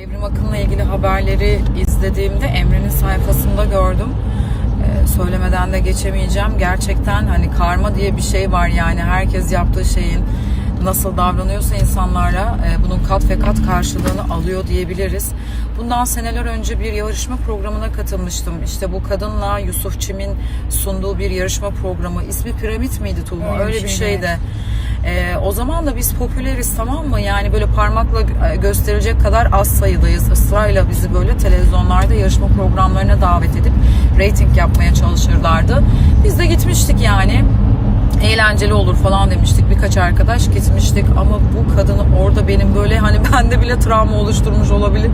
Evrim Akın'la ilgili haberleri izlediğimde Emre'nin sayfasında gördüm. Ee, söylemeden de geçemeyeceğim. Gerçekten hani karma diye bir şey var yani herkes yaptığı şeyin nasıl davranıyorsa insanlarla e, bunun kat ve kat karşılığını alıyor diyebiliriz. Bundan seneler önce bir yarışma programına katılmıştım. İşte bu kadınla Yusuf Çim'in sunduğu bir yarışma programı. İsmi Piramit miydi Tuğba? Öyle bir Öyle bir şeydi. şeydi. Ee, o zaman da biz popüleriz tamam mı? Yani böyle parmakla e, gösterecek kadar az sayıdayız. Israrla bizi böyle televizyonlarda yarışma programlarına davet edip reyting yapmaya çalışırlardı. Biz de gitmiştik yani. Eğlenceli olur falan demiştik birkaç arkadaş gitmiştik ama bu kadını orada benim böyle hani bende bile travma oluşturmuş olabilir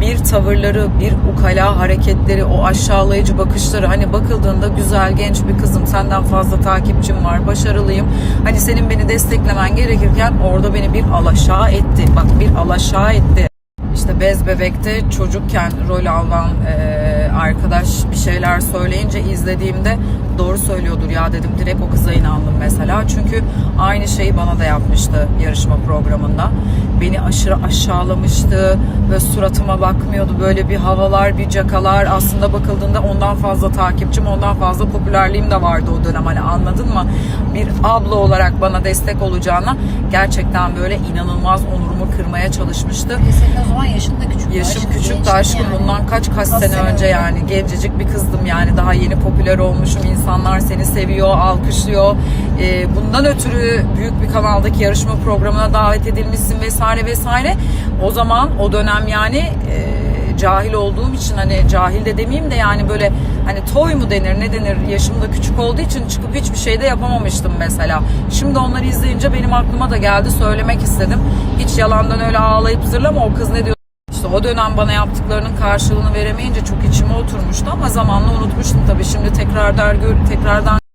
bir tavırları, bir ukala hareketleri, o aşağılayıcı bakışları hani bakıldığında güzel genç bir kızım, senden fazla takipçim var, başarılıyım. Hani senin beni desteklemen gerekirken orada beni bir alaşağı etti. Bak bir alaşağı etti. İşte bez bebekte çocukken rol alan e, arkadaş bir şeyler söyleyince izlediğimde doğru söylüyordur ya dedim direkt o kıza inandım mesela. Çünkü aynı şeyi bana da yapmıştı yarışma programında. Beni aşırı aşağılamıştı ve suratıma bakmıyordu. Böyle bir havalar, bir cakalar. Aslında bakıldığında ondan fazla takipçim, ondan fazla popülerliğim de vardı o dönem. Hani anladın mı? Bir abla olarak bana destek olacağına gerçekten böyle inanılmaz onurumu kırmaya çalışmıştı. Senin o zaman yaşın da küçük. Yaşım aşkım, küçüktü gençtin aşkım yani. bundan kaç kaç Kaç sene, sene önce yani gencecik bir kızdım yani daha yeni popüler olmuşum insanlar seni seviyor alkışlıyor Ee, bundan ötürü büyük bir kanaldaki yarışma programına davet edilmişsin vesaire vesaire o zaman o dönem yani e, cahil olduğum için hani cahil de demeyeyim de yani böyle hani toy mu denir ne denir yaşım da küçük olduğu için çıkıp hiçbir şey de yapamamıştım mesela. Şimdi onları izleyince benim aklıma da geldi söylemek istedim. Hiç yalandan öyle ağlayıp zırlama o kız ne diyor işte o dönem bana yaptıklarının karşılığını veremeyince çok içime oturmuştu ama zamanla unutmuştum tabii. Şimdi tekrardan gör, tekrardan